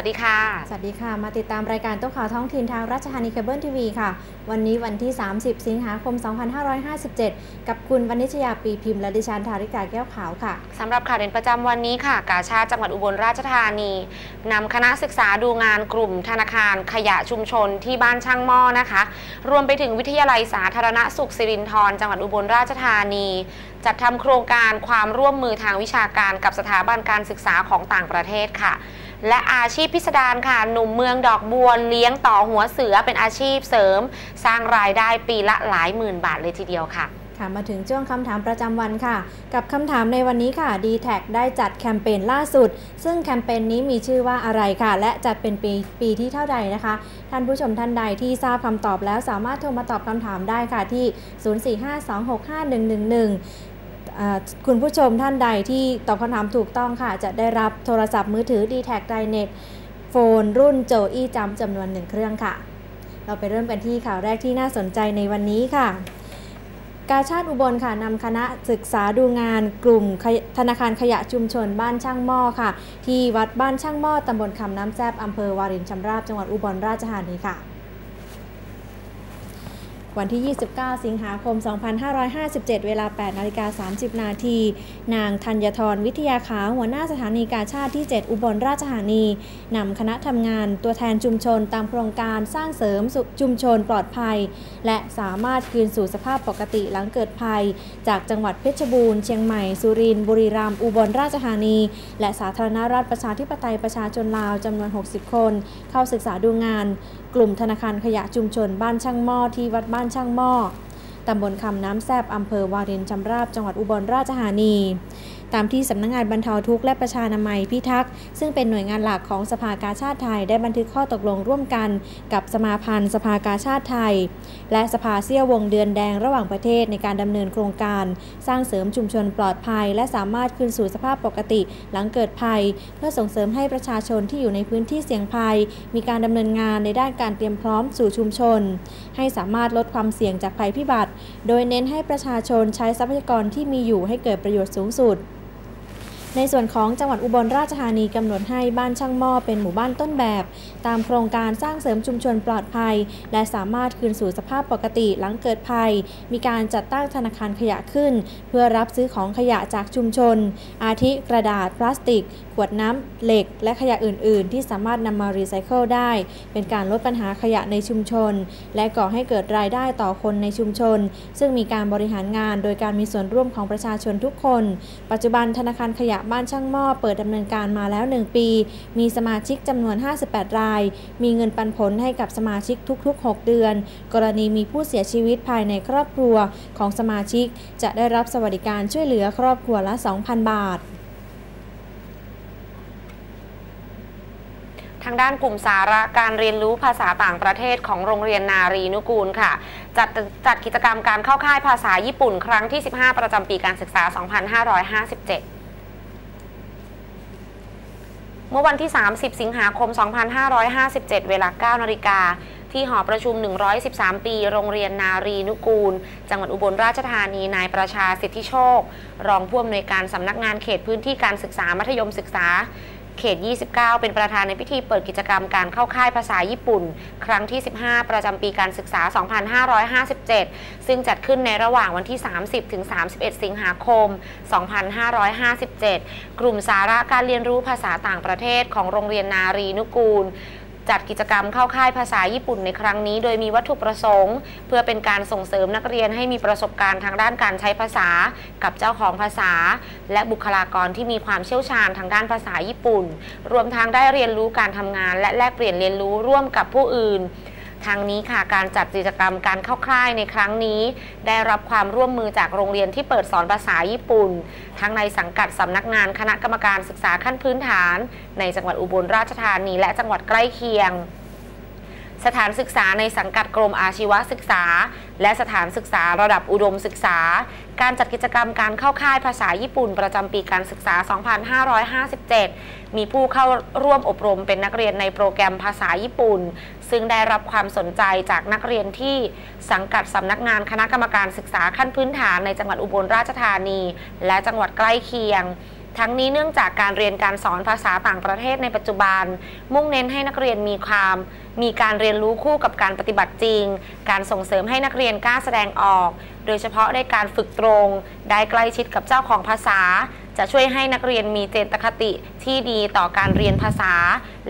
วัสดีค่ะ สวัสดีค่ะ มาติดตามรายการโต๊ะข่าวท้องถิ่นทางราชธานีเคเบิลทีวีค่ะ วันนี้วันที่ 30 สิงหาคม 2557 กับคุณวณิชยาปีพิมพ์และดิฉันธาริกาแก้วขาวค่ะ สำหรับข่าวเด่นประจำวันนี้ค่ะ กาชาติจังหวัดอุบลราชธานีนำคณะศึกษาดูงานกลุ่มธนาคารขยะชุมชนที่บ้านช่างหม้อนะคะ รวมไปถึงวิทยาลัยสาธารณสุขสิรินธรจังหวัดอุบลราชธานีจัดทำโครงการความร่วมมือทางวิชาการกับสถาบันการศึกษาของต่างประเทศค่ะ และอาชีพพิสดารค่ะ หนุ่มเมืองดอกบัวเลี้ยงต่อหัวเสือเป็นอาชีพเสริม สร้างรายได้ปีละหลายหมื่นบาทเลยทีเดียวค่ะค่ะมาถึงช่วงคำถามประจำวันค่ะ กับคำถามในวันนี้ค่ะ d t แทได้จัดแคมเปญล่าสุด ซึ่งแคมเปญนี้มีชื่อว่าอะไรค่ะ และจัดเป็นปีปีที่เท่าใดนะคะ ท่านผู้ชมท่านใดที่ทราบคำตอบแล้วสามารถโทรมาตอบคำถามได้ค่ะที่ 0452651111 คุณผู้ชมท่านใดที่ตอบคำถามถูกต้องค่ะ จะได้รับโทรศัพท์มือถือ d t แท d i n e t โฟนรุ่นโจอี้จำจำนวนหนึ่งเครื่องค่ะ เราไปเริ่มกันที่ข่าวแรกที่น่าสนใจในวันนี้ค่ะ กาชาติอุบลค่ะนำคณะศึกษาดูงานกลุ่มธนาคารขยะชุมชนบ้านช่างหม้อค่ะ ที่วัดบ้านช่างหม้อตำบลคำน้ำแซบอำเภอวารินชำราบจังหวัดอุบลราชธานีค่ะ วันที่ 29 สิงหาคม 2557 เวลา 8 นาฬิกา 30 นาที นางธัญทรวิทยาขาวหัวหน้าสถานีกาชาติที่ 7 อุบลราชธานีนำคณะทำงานตัวแทนชุมชนตามโครงการสร้างเสริมชุมชนปลอดภัย และสามารถคืนสู่สภาพปกติหลังเกิดภัย จากจังหวัดเพชรบูรณ์ เชียงใหม่ สุรินทร์ บุรีรัมย์ อุบลราชธานี และสาธารณรัฐประชาธิปไตยประชาชนลาวจำนวน 60 คน เข้าศึกษาดูงานกลุ่มธนาคารขยะชุมชนบ้านช่างหม้อที่วัดบ้านช่างหม้อตำบลคำน้ำแซบอำเภอวารินชำราบจังหวัดอุบลราชธานี ตามที่สำนักงงานบรรเทาทุกข์และประชานามัยพิทักษ์ซึ่งเป็นหน่วยงานหลักของสภากาชาติไทยได้บันทึกข้อตกลงร่วมกันกับสมาพันธ์สภากาชาติไทย และสภาเซี่ยววงเดือนแดงระหว่างประเทศในการดำเนินโครงการ สร้างเสริมชุมชนปลอดภัย และสามารถคืนสู่สภาพปกติหลังเกิดภัย เพื่อส่งเสริมให้ประชาชนที่อยู่ในพื้นที่เสี่ยงภัย มีการดำเนินงานในด้านการเตรียมพร้อมสู่ชุมชน ให้สามารถลดความเสี่ยงจากภัยพิบัติ โดยเน้นให้ประชาชนใช้ทรัพยากรที่มีอยู่ให้เกิดประโยชน์สูงสุด ในส่วนของจังหวัดอุบลราชธานีกำหนดให้บ้านช่างหม้อเป็นหมู่บ้านต้นแบบ ตามโครงการสร้างเสริมชุมชนปลอดภัย และสามารถคืนสู่สภาพปกติหลังเกิดภัย มีการจัดตั้งธนาคารขยะขึ้น เพื่อรับซื้อของขยะจากชุมชน อาทิกระดาษพลาสติก ขวดน้ำเหล็ก และขยะอื่น ๆ ที่สามารถนำมารีไซเคิลได้ เป็นการลดปัญหาขยะในชุมชน และก่อให้เกิดรายได้ต่อคนในชุมชน ซึ่งมีการบริหารงานโดยการมีส่วนร่วมของประชาชนทุกคน ปัจจุบันธนาคารขยะบ้านช่างหม้อเปิดดำเนินการมาแล้ว 1 ปี มีสมาชิกจำนวน 58 ราย มีเงินปันผลให้กับสมาชิกทุกๆ 6 เดือน กรณีมีผู้เสียชีวิตภายในครอบครัวของสมาชิก จะได้รับสวัสดิการช่วยเหลือครอบครัวละ 2,000 บาททางด้านกลุ่มสาระการเรียนรู้ภาษาต่างประเทศของโรงเรียนนารีนุกูลค่ะ จัดจัดกิจกรรมการเข้าค่ายภาษาญี่ปุ่นครั้งที่ 15 ประจำปีการศึกษา 2557 เมื่อวันที่ 30 สิงหาคม 2557 เวลา 9 นาฬิกา ที่หอประชุม 113 ปี โรงเรียนนารีนุกูล จังหวัดอุบลราชธานี นายประชาสิทธิโชค รองผู้อำนวยการสำนักงานเขตพื้นที่การศึกษามัธยมศึกษา เขต 29 เป็นประธานในพิธีเปิดกิจกรรมการเข้าค่ายภาษาญี่ปุ่น ครั้งที่ 15 ประจำปีการศึกษา 2557 ซึ่งจัดขึ้นในระหว่างวันที่ 30 ถึง 31 สิงหาคม 2557 กลุ่มสาระการเรียนรู้ภาษาต่างประเทศของโรงเรียนนารีนุกูล จัดกิจกรรมเข้าค่ายภาษาญี่ปุ่นในครั้งนี้ โดยมีวัตถุประสงค์ เพื่อเป็นการส่งเสริมนักเรียนให้มีประสบการณ์ทางด้านการใช้ภาษา กับเจ้าของภาษา และบุคลากรที่มีความเชี่ยวชาญทางด้านภาษาญี่ปุ่น รวมทั้งได้เรียนรู้การทำงาน และแลกเปลี่ยนเรียนรู้ร่วมกับผู้อื่น ทางนี้ค่ะการจัดกิจกรรมการเข้าค่ายในครั้งนี้ ได้รับความร่วมมือจากโรงเรียนที่เปิดสอนภาษาญี่ปุ่น ทั้งในสังกัดสำนักงานคณะกรรมการศึกษาขั้นพื้นฐาน ในจังหวัดอุบลราชธานีและจังหวัดใกล้เคียง สถานศึกษาในสังกัดกรมอาชีวศึกษา และสถานศึกษาระดับอุดมศึกษา การจัดกิจกรรมการเข้าค่ายภาษาญี่ปุ่นประจำปีการศึกษา 2557 มีผู้เข้าร่วมอบรมเป็นนักเรียนในโปรแกรมภาษาญี่ปุ่น ซึ่งได้รับความสนใจจากนักเรียนที่สังกัดสำนักงานคณะกรรมการศึกษาขั้นพื้นฐานในจังหวัดอุบลราชธานี และจังหวัดใกล้เคียง ทั้งนี้เนื่องจากการเรียนการสอนภาษาต่างประเทศในปัจจุบัน มุ่งเน้นให้นักเรียนมีความ มีการเรียนรู้คู่กับการปฏิบัติจริง การส่งเสริมให้นักเรียนกล้าแสดงออก โดยเฉพาะได้การฝึกตรง ได้ใกล้ชิดกับเจ้าของภาษา จะช่วยให้นักเรียนมีเจตคติที่ดีต่อการเรียนภาษา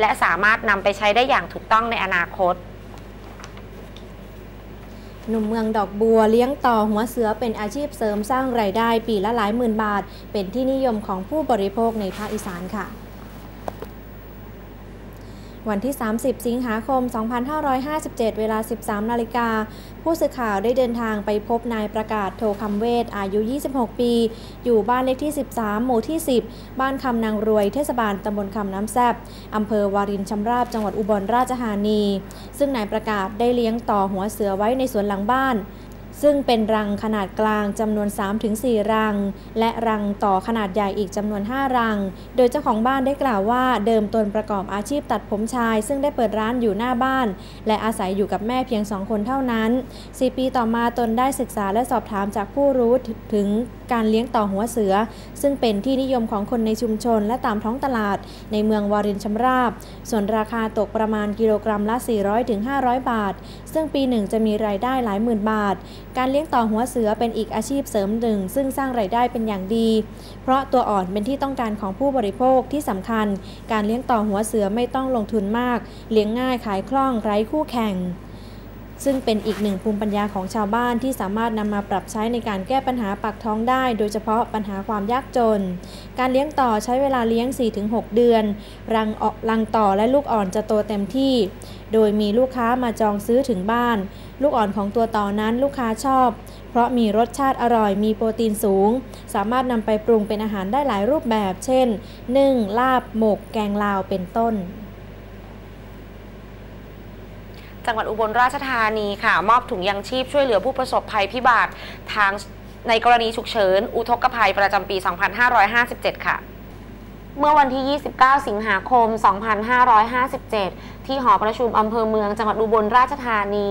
และสามารถนำไปใช้ได้อย่างถูกต้องในอนาคต หนุ่มเมืองดอกบัวเลี้ยงต่อหัวเสือเป็นอาชีพเสริมสร้างรายได้ปีละหลายหมื่นบาท เป็นที่นิยมของผู้บริโภคในภาคอีสานค่ะ วันที่ 30 สิงหาคม 2557 เวลา 13 นาฬิกา ผู้สื่อข่าวได้เดินทางไปพบนายประกาศโทคำเวทอายุ 26 ปี อยู่บ้านเลขที่ 13 หมู่ที่ 10 บ้านคำนางรวยเทศบาลตำบลคำน้ำแซบอำเภอวารินชำราบจังหวัดอุบลราชธานี ซึ่งนายประกาศได้เลี้ยงต่อหัวเสือไว้ในสวนหลังบ้าน ซึ่งเป็นรังขนาดกลางจำนวน 3-4 รัง และรังต่อขนาดใหญ่อีกจำนวน 5 รัง โดยเจ้าของบ้านได้กล่าวว่าเดิมตนประกอบอาชีพตัดผมชาย ซึ่งได้เปิดร้านอยู่หน้าบ้าน และอาศัยอยู่กับแม่เพียง2คนเท่านั้น 4 ปีต่อมาตนได้ศึกษาและสอบถามจากผู้รู้ถึงการเลี้ยงต่อหัวเสือ ซึ่งเป็นที่นิยมของคนในชุมชนและตามท้องตลาด ในเมืองวารินชำราบ ส่วนราคาตกประมาณกิโลกรัมละ 400-500 บาท ซึ่งปีหนึ่งจะมีรายได้หลายหมื่นบาท การเลี้ยงต่อหัวเสือเป็นอีกอาชีพเสริมหนึ่ง ซึ่งสร้างรายได้เป็นอย่างดี เพราะตัวอ่อนเป็นที่ต้องการของผู้บริโภคที่สำคัญ การเลี้ยงต่อหัวเสือไม่ต้องลงทุนมาก เลี้ยงง่ายขายคล่องไร้คู่แข่งซึ่งเป็นอีกหนึ่งภูมิปัญญาของชาวบ้านที่สามารถนำมาปรับใช้ในการแก้ปัญหาปากท้องได้ โดยเฉพาะปัญหาความยากจน การเลี้ยงต่อใช้เวลาเลี้ยง 4-6 เดือน รังออกรังต่อและลูกอ่อนจะโตเต็มที่ โดยมีลูกค้ามาจองซื้อถึงบ้าน ลูกอ่อนของตัวต่อนั้นลูกค้าชอบ เพราะมีรสชาติอร่อยมีโปรตีนสูง สามารถนำไปปรุงเป็นอาหารได้หลายรูปแบบ เช่นนึ่งลาบหมก แกงลาวเป็นต้นจังหวัดอุบลราชธานีค่ะ มอบถุงยังชีพช่วยเหลือผู้ประสบภัยพิบัติทางในกรณีฉุกเฉิน อุทกภัยประจำปี 2557 ค่ะ เมื่อวันที่ 29 สิงหาคม 2557 ที่หอประชุมอำเภอเมืองจังหวัดอุบลราชธานี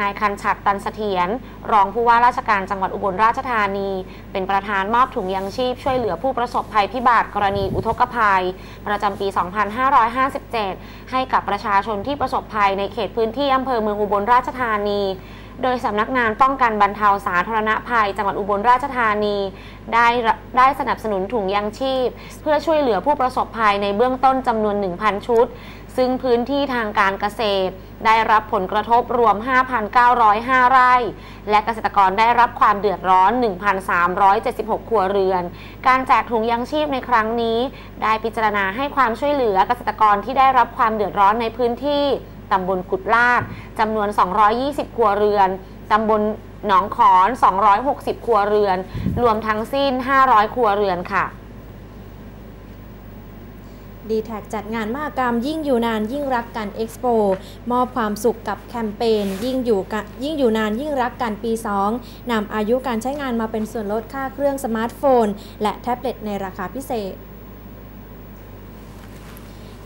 นายคันฉัดตันเสถียร รองผู้ว่าราชการจังหวัดอุบลราชธานี เป็นประธานมอบถุงยังชีพช่วยเหลือผู้ประสบภัยพิบัติกรณีอุทกภัย ประจำปี 2557 ให้กับประชาชนที่ประสบภัยในเขตพื้นที่อำเภอเมืองอุบลราชธานี โดยสำนักงานป้องกันบรรเทาสาธารณภัย จังหวัดอุบลราชธานี ได้ได้สนับสนุนถุงยังชีพ เพื่อช่วยเหลือผู้ประสบภัยในเบื้องต้นจำนวน 1,000 ชุด ซึ่งพื้นที่ทางการเกษตร ได้รับผลกระทบรวม 5,905 ไร่ และเกษตรกรได้รับความเดือดร้อน 1,376 ครัวเรือน การแจกถุงยังชีพในครั้งนี้ ได้พิจารณาให้ความช่วยเหลือเกษตรกรที่ได้รับความเดือดร้อนในพื้นที่ ตำบลกุดลาดจำนวน 220 ครัวเรือน ตำบลหนองขอน 260 ครัวเรือน รวมทั้งสิ้น 500 ครัวเรือนค่ะ d t แท็จัดงานมหกรรมยิ่งอยู่นานยิ่งรักกันเอ็กซ์โปมอบความสุขกับแคมเปญยิ่งอยู่กะยิ่งอยู่นานยิ่งรักกันปี 2 นำอายุการใช้งานมาเป็นส่วนลดค่าเครื่องสมาร์ทโฟน และแท็บเล็ตในราคาพิเศษ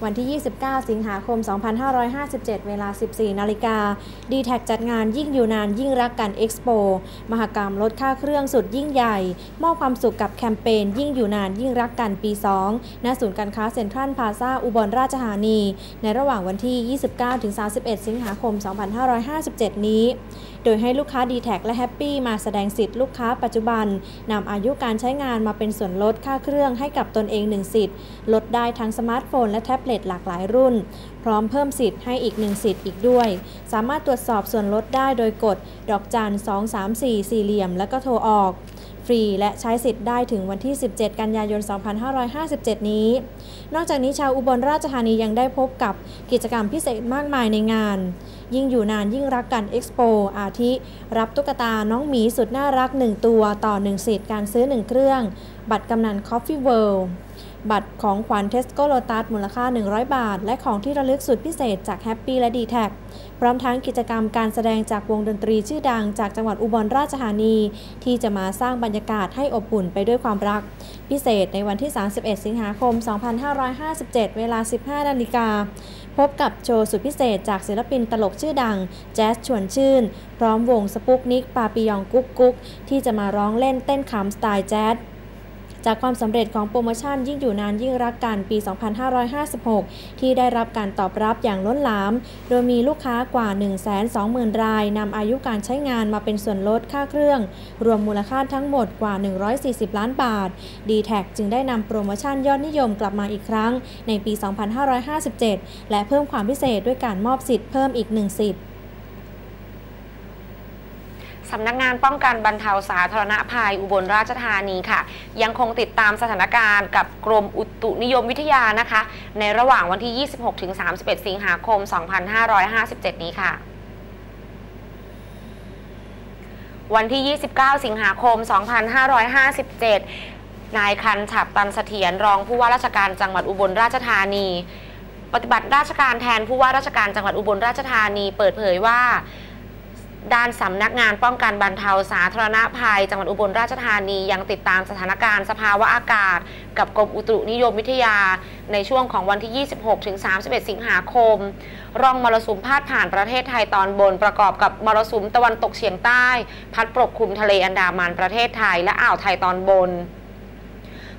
วันที่ 29 สิงหาคม 2557 เวลา 14 นาฬิกา d t แทจัดงานยิ่งอยู่นานยิ่งรักกันเอ็กซ์โปมหกรรมลดค่าเครื่องสุดยิ่งใหญ่ มอบความสุขกับแคมเปญยิ่งอยู่นานยิ่งรักกันปี 2 ณ ศูนย์การค้าเซ็นทรัลพาซาอุบลราชธานี ในระหว่างวันที่ 29-31 สิงหาคม 2557 นี้ โดยให้ลูกค้า d t แทและแฮปปี้มาแสดงสิทธิ์ลูกค้าปัจจุบันนำอายุการใช้งานมาเป็นส่วนลดค่าเครื่องให้กับตนเอง 1 สิทธิ์ ลดได้ทั้งสมาร์ทโฟนและแท็บเล็ตหลากหลายรุ่น พร้อมเพิ่มสิทธิ์ให้อีก 1 สิทธิ์อีกด้วย สามารถตรวจสอบส่วนลดได้โดยกด ดอกจัน234 สี่เหลี่ยม แล้วก็โทรออก ฟรี และใช้สิทธิ์ได้ถึงวันที่ 17 กันยายน 2557 นี้ นอกจากนี้ชาวอุบลราชธานียังได้พบกับกิจกรรมพิเศษมากมายในงาน ยิ่งอยู่นานยิ่งรักกันเอ็กซ์โปอาทิ รับตุ๊กตาน้องหมีสุดน่ารัก 1 ตัวต่อ 1 สิทธิ์การซื้อ 1 เครื่อง บัตรกำนัน Coffee World บัตรของขวัญเทสโก้โลตัสมูลค่า 100 บาท และของที่ระลึกสุดพิเศษจากแฮปปี้และ d t แท็พร้อมทั้งกิจกรรมการแสดงจากวงดนตรีชื่อดังจากจังหวัดอุบลราชธานี ที่จะมาสร้างบรรยากาศให้อบอุ่นไปด้วยความรัก พิเศษในวันที่ 31 สิงหาคม 2557 เวลา 15 นาฬิกาพบกับโชว์สุดพิเศษจากศิลปินตลกชื่อดัง แจ๊สชวนชื่น พร้อมวงสปุกนิก ปาปิยองกุ๊กกุ๊กที่จะมาร้องเล่นเต้นขำสไตล์แจ๊ส จากความสำเร็จของโปรโมชั่นยิ่งอยู่นานยิ่งรักกันปี 2556 ที่ได้รับการตอบรับอย่างล้นหลาม โดยมีลูกค้ากว่า 120,000 รายนำอายุการใช้งานมาเป็นส่วนลดค่าเครื่อง รวมมูลค่าทั้งหมดกว่า 140 ล้านบาท d t แทจึงได้นำโปรโมชั่นยอดนิยมกลับมาอีกครั้งในปี 2557 และเพิ่มความพิเศษด้วยการมอบสิทธิ์เพิ่มอีกหนึ่งสิทธิ์ สำนักงานป้องกันบรรเทาสาธารณภัยอุบลราชธานีค่ะ ยังคงติดตามสถานการณ์กับกรมอุตุนิยมวิทยานะคะ ในระหว่างวันที่ 26-31 สิงหาคม 2557 นี้ค่ะวันที่ 29 สิงหาคม 2557 นายคันฉับตันเสถียรรองผู้ว่าราชการจังหวัดอุบลราชธานี ปฏิบัติราชการแทนผู้ว่าราชการจังหวัดอุบลราชธานี เปิดเผยว่า ด้านสำนักงานป้องกันบรรเทาสาธารณภัย จังหวัดอุบลราชธานียังติดตามสถานการณ์สภาวะอากาศ กับกรมอุตุนิยมวิทยา ในช่วงของวันที่ 26 ถึง 31 สิงหาคม ร่องมรสุมพาดผ่านประเทศไทยตอนบนประกอบกับมรสุมตะวันตกเฉียงใต้ พัดปกคลุมทะเลอันดามันประเทศไทยและอ่าวไทยตอนบน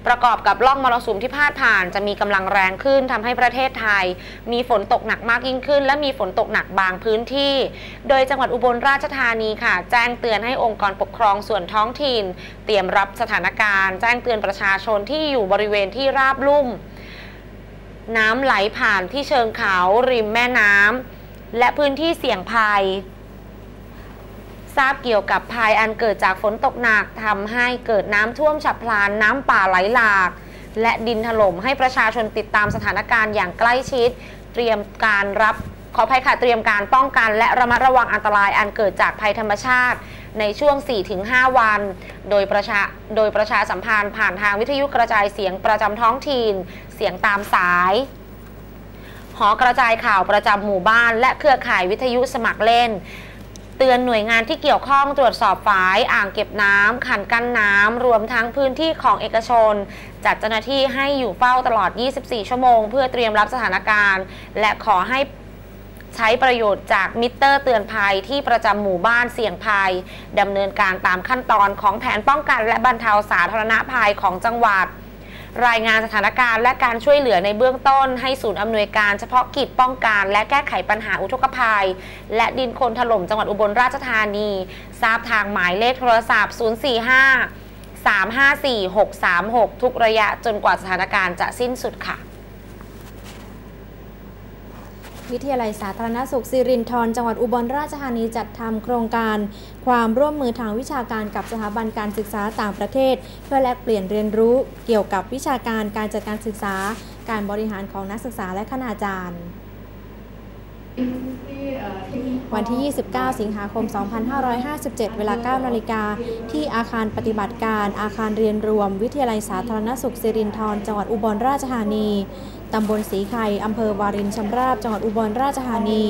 ประกอบกับล่องมรสุมที่พาดผ่าน จะมีกำลังแรงขึ้นทำให้ประเทศไทย มีฝนตกหนักมากยิ่งขึ้น และมีฝนตกหนักบางพื้นที่ โดยจังหวัดอุบลราชธานีค่ะ แจ้งเตือนให้องค์กรปกครองส่วนท้องถิ่น เตรียมรับสถานการณ์ แจ้งเตือนประชาชนที่อยู่บริเวณที่ราบลุ่ม น้ำไหลผ่านที่เชิงเขาริมแม่น้ำและพื้นที่เสี่ยงภัย ทราบเกี่ยวกับภัยอันเกิดจากฝนตกหนักทำให้เกิดน้ำท่วมฉับพลันน้ำป่าไหลหลาก และดินถล่มให้ประชาชนติดตามสถานการณ์อย่างใกล้ชิด เตรียมการรับขออภัยค่ะเตรียมการป้องกัน และระมัดระวังอันตรายอันเกิดจากภัยธรรมชาติ ในช่วง 4-5 วัน โดยประชาโดยประชาสัมพันธ์ผ่านทางวิทยุกระจายเสียงประจำท้องถิ่นเสียงตามสายหอกระจายข่าวประจำหมู่บ้าน และเครือข่ายวิทยุสมัครเล่น เตือนหน่วยงานที่เกี่ยวข้องตรวจสอบฝาย อ่างเก็บน้ำขันกั้นน้ำรวมทั้งพื้นที่ของเอกชน จัดเจ้าหน้าที่ให้อยู่เฝ้าตลอด 24 ชั่วโมง เพื่อเตรียมรับสถานการณ์ และขอให้ใช้ประโยชน์จากมิเตอร์เตือนภัยที่ประจำหมู่บ้านเสี่ยงภัยดำเนินการตามขั้นตอนของแผนป้องกันและบรรเทาสาธารณภัยของจังหวัด รายงานสถานการณ์และการช่วยเหลือในเบื้องต้น ให้ศูนย์อำนวยการเฉพาะกิจป้องกัน และแก้ไขปัญหาอุทกภัย และดินโคลนถล่มจังหวัดอุบลราชธานี ทราบทางหมายเลขโทรศัพท์ 045 354 636 ทุกระยะจนกว่าสถานการณ์จะสิ้นสุดค่ะ วิทยาลัยสาธารณสุขสิรินธรจังหวัดอุบลราชธานีจัดทำโครงการ ความร่วมมือทางวิชาการกับสถาบันการศึกษาต่างประเทศ เพื่อแลกเปลี่ยนเรียนรู้เกี่ยวกับวิชาการการจัดการศึกษา การบริหารของนักศึกษาและคณาจารย์วันที่ 29 สิงหาคม 2557 เวลา 9 นาฬิกา ที่อาคารปฏิบัติการ อาคารเรียนรวม วิทยาลัยสาธารณสุขสิรินธร จังหวัดอุบลราชธานี ตำบลสีไข่อำเภอวารินชำราบ จังหวัดอุบลราชธานี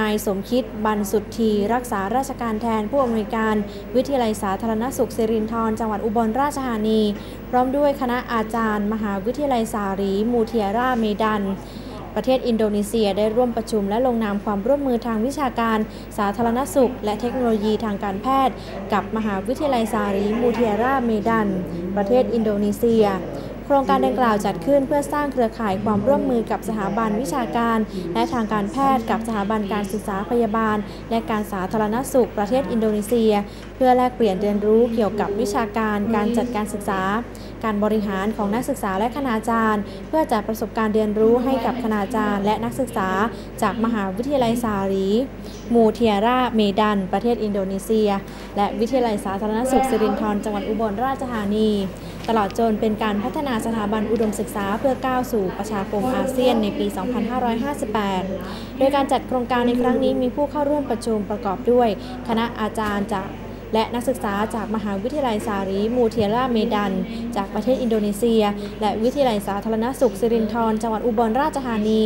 นายสมคิดบรรสุทธีรักษาราชการแทนผู้อำนวยการ วิทยาลัยสาธารณสุขสิรินธรจังหวัดอุบลราชธานี พร้อมด้วยคณะอาจารย์ มหาวิทยาลัยสารี มูเทียราเมดันประเทศอินโดนีเซียได้ร่วมประชุมและลงนามความร่วมมือทางวิชาการ สาธารณสุข และเทคโนโลยีทางการแพทย์ กับมหาวิทยาลัยสารีมูเทียราเมดัน ประเทศอินโดนีเซีย โครงการดังกล่าวจัดขึ้นเพื่อสร้างเครือข่ายความร่วมมือกับสถาบันวิชาการ และทางการแพทย์กับสถาบันการศึกษาพยาบาล และการสาธารณสุขประเทศอินโดนีเซีย เพื่อแลกเปลี่ยนเรียนรู้เกี่ยวกับวิชาการการจัดการศึกษา การบริหารของนักศึกษาและคณาจารย์ เพื่อจัดประสบการณ์เรียนรู้ให้กับคณาจารย์ และนักศึกษาจากมหาวิทยาลัยสารีมูเทียราเมดัน ประเทศอินโดนีเซีย และวิทยาลัยสาธารณสุขสิรินธรจังหวัดอุบลราชธานี ตลอดจนเป็นการพัฒนาสถาบันอุดมศึกษาเพื่อก้าวสู่ประชาคมอาเซียนในปี 2558 โดยการจัดโครงการในครั้งนี้มีผู้เข้าร่วมประชุมประกอบด้วย คณะอาจารย์จาก และนักศึกษาจากมหาวิทยาลัยสารีมูเทียราเมดัน จากประเทศอินโดนีเซีย และวิทยาลัยสาธารณสุขสิรินธรจังหวัดอุบลราชธานี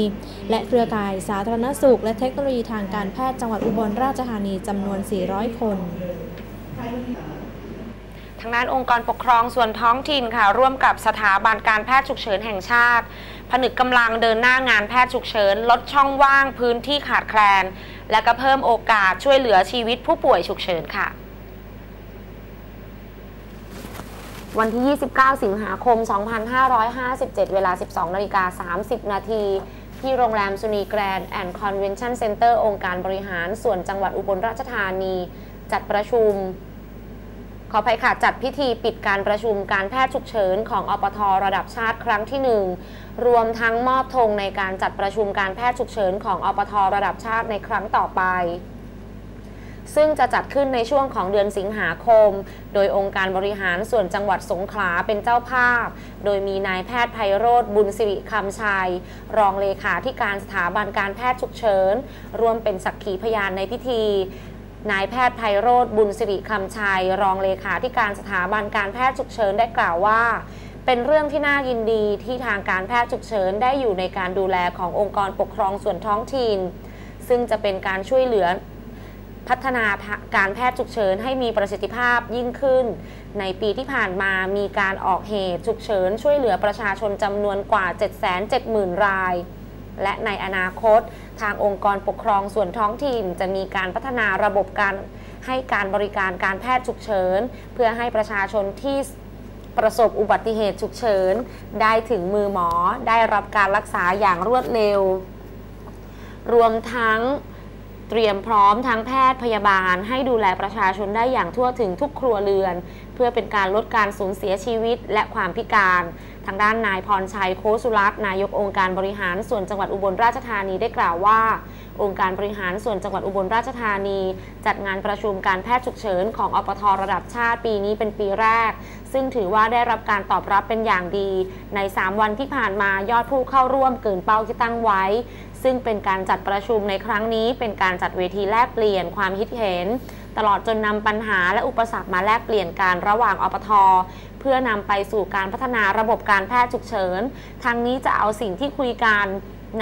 และเครือข่ายสาธารณสุข และเทคโนโลยีทางการแพทย์จังหวัดอุบลราชธานีจำนวน 400 คนทางด้านองค์กรปกครองส่วนท้องถิ่นค่ะ ร่วมกับสถาบันการแพทย์ฉุกเฉินแห่งชาติ ผนึกกำลังเดินหน้างานแพทย์ฉุกเฉิน ลดช่องว่างพื้นที่ขาดแคลน และก็เพิ่มโอกาสช่วยเหลือชีวิตผู้ป่วยฉุกเฉินค่ะ วันที่ 29 สิงหาคม 2557 เวลา 12นาฬิกา30 นาทีที่โรงแรมสุนีแกรนด์แอนด์คอนเวนชั่นเซ็นเตอร์องค์การบริหารส่วนจังหวัดอุบลราชธานี จัดประชุม ขออภัยค่ะ จัดพิธีปิดการประชุมการแพทย์ฉุกเฉินของอปทระดับชาติครั้งที่ 1 รวมทั้งมอบธงในการจัดประชุมการแพทย์ฉุกเฉินของอปทระดับชาติในครั้งต่อไป ซึ่งจะจัดขึ้นในช่วงของเดือนสิงหาคม โดยองค์การบริหารส่วนจังหวัดสงขลาเป็นเจ้าภาพ โดยมีนายแพทย์ไพโรธบุญสิริคำชัย รองเลขาธิการสถาบันการแพทย์ฉุกเฉินร่วมเป็นสักขีพยานในพิธีนายแพทย์ไพโรธบุญสิริคำชัย รองเลขาธิการสถาบันการแพทย์ฉุกเฉินได้กล่าวว่า เป็นเรื่องที่น่ายินดีที่ทางการแพทย์ฉุกเฉินได้อยู่ในการดูแลขององค์กรปกครองส่วนท้องถิ่น ซึ่งจะเป็นการช่วยเหลือ พัฒนาการแพทย์ฉุกเฉินให้มีประสิทธิภาพยิ่งขึ้น ในปีที่ผ่านมามีการออกเหตุฉุกเฉินช่วยเหลือประชาชนจำนวนกว่า 770,000 ราย และในอนาคต ทางองค์กรปกครองส่วนท้องถิ่น จะมีการพัฒนาระบบการให้การบริการการแพทย์ฉุกเฉิน เพื่อให้ประชาชนที่ประสบอุบัติเหตุฉุกเฉิน ได้ถึงมือหมอได้รับการรักษาอย่างรวดเร็ว รวมทั้ง เตรียมพร้อมทั้งแพทย์พยาบาลให้ดูแลประชาชนได้อย่างทั่วถึงทุกครัวเรือน พื่อเป็นการลดการสูญเสียชีวิต และความพิการ ทางด้านนายพรชัยโคสุรัตน์นายกองค์การบริหารส่วนจังหวัดอุบลราชธานีได้กล่าวว่า องค์การบริหารส่วนจังหวัดอุบลราชธานี จัดงานประชุมการแพทย์ฉุกเฉินของอปทระดับชาติปีนี้เป็นปีแรก ซึ่งถือว่าได้รับการตอบรับเป็นอย่างดี ใน 3 วันที่ผ่านมายอดผู้เข้าร่วมเกินเป้าที่ตั้งไว้ ซึ่งเป็นการจัดประชุมในครั้งนี้เป็นการจัดเวทีแลกเปลี่ยนความคิดเห็น ตลอดจนนำปัญหาและอุปสรรคมาแลกเปลี่ยนการระหว่างอปท เพื่อนำไปสู่การพัฒนาระบบการแพทย์ฉุกเฉินทางนี้จะเอาสิ่งที่คุยกัน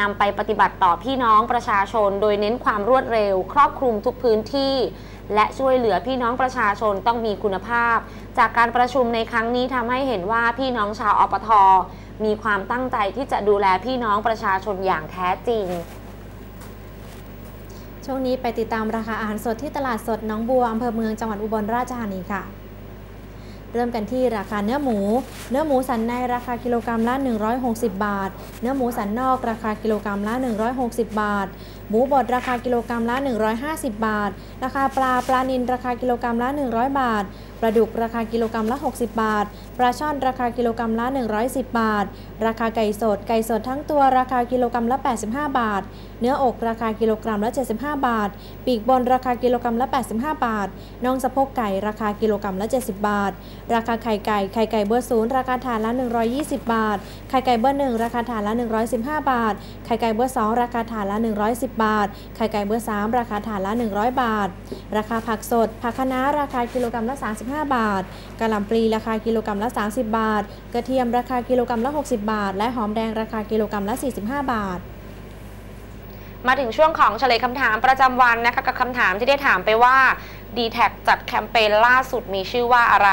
นำไปปฏิบัติต่อพี่น้องประชาชน โดยเน้นความรวดเร็ว ครอบคลุมทุกพื้นที่ และช่วยเหลือพี่น้องประชาชนต้องมีคุณภาพ จากการประชุมในครั้งนี้ทำให้เห็นว่าพี่น้องชาวอปท มีความตั้งใจที่จะดูแลพี่น้องประชาชนอย่างแท้จริง ช่วงนี้ไปติดตามราคาอาหารสดที่ตลาดสดน้องบัวอำเภอเมืองจังหวัดอุบลราชธานีค่ะ เริ่มกันที่ราคาเนื้อหมู เนื้อหมูสันในราคากิโลกรัมละ 160 บาท เนื้อหมูสันนอกราคากิโลกรัมละ 160 บาท หมูบดราคากิโลกรัมละ 150 บาท ราคาปลาปลานิลราคากิโลกรัมละ 100 บาท ปลาดุกราคากิโลกรัมละ 60 บาท ปลาช่อนราคากิโลกรัมละ 110 บาท ราคาไก่สด ไก่สดทั้งตัวราคากิโลกรัมละ 85 บาท เนื้ออกราคากิโลกรัมละ 75 บาท ปีกบนราคากิโลกรัมละ 85 บาท น่องสะโพกไก่ราคากิโลกรัมละ 70 บาท ราคาไข่ไก่ ไข่ไก่เบอร์ศูนย์ราคาถาดละ 120 บาท ไข่ไก่เบอร์หนึ่งราคาถาดละ 115 บาท ไข่ไก่เบอร์สองราคาถาดละ 110 บาท ไข่ไก่เบอร์สามราคาถาดละ 100 บาท ราคาผักสด ผักคะน้าราคากิโลกรัมละ 35บาทกะหล่ำปลีราคากิโลกรัมละ 30 บาท กระเทียมราคากิโลกรัมละ 60 บาท และหอมแดงราคากิโลกรัมละ 45 บาทมาถึงช่วงของเฉลยคำถามประจำวันนะคะกับคำถามที่ได้ถามไปว่า d t แทจัดแคมเปญล่าสุดมีชื่อว่าอะไร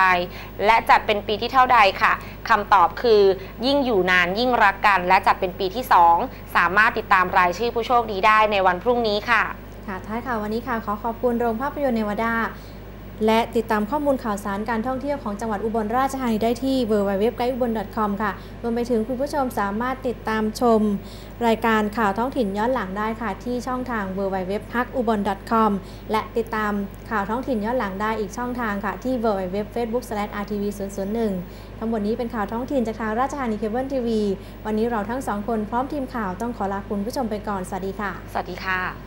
และจัดเป็นปีที่เท่าใดค่ะคำตอบคือ ยิ่งอยู่นานยิ่งรักกัน และจัดเป็นปีที่ 2 สามารถติดตามรายชื่อผู้โชคดีได้ในวันพรุ่งนี้ค่ะค่ะท้ายข่าววันนี้ค่ะขอขอบคุณโรงภาพยนตร์เนวาดา และติดตามข้อมูลข่าวสารการท่องเที่ยวของจังหวัดอุบลราชธานีได้ที่ www.guideubon.com ค่ะ รวมไปถึงคุณผู้ชมสามารถติดตามชม รายการข่าวท้องถิ่นย้อนหลังได้ค่ะ ที่ช่องทาง www.hakubon.com และติดตามข่าวท้องถิ่นย้อนหลังได้อีกช่องทางค่ะ ที่ www.facebook/rtv001 ทั้งหมดนี้เป็นข่าวท้องถิ่นจากทางราชธานีเคเบิลทีวี วันนี้เราทั้งสองคนพร้อมทีมข่าวต้องขอลาคุณผู้ชมไปก่อน สวัสดีค่ะ สวัสดีค่ะ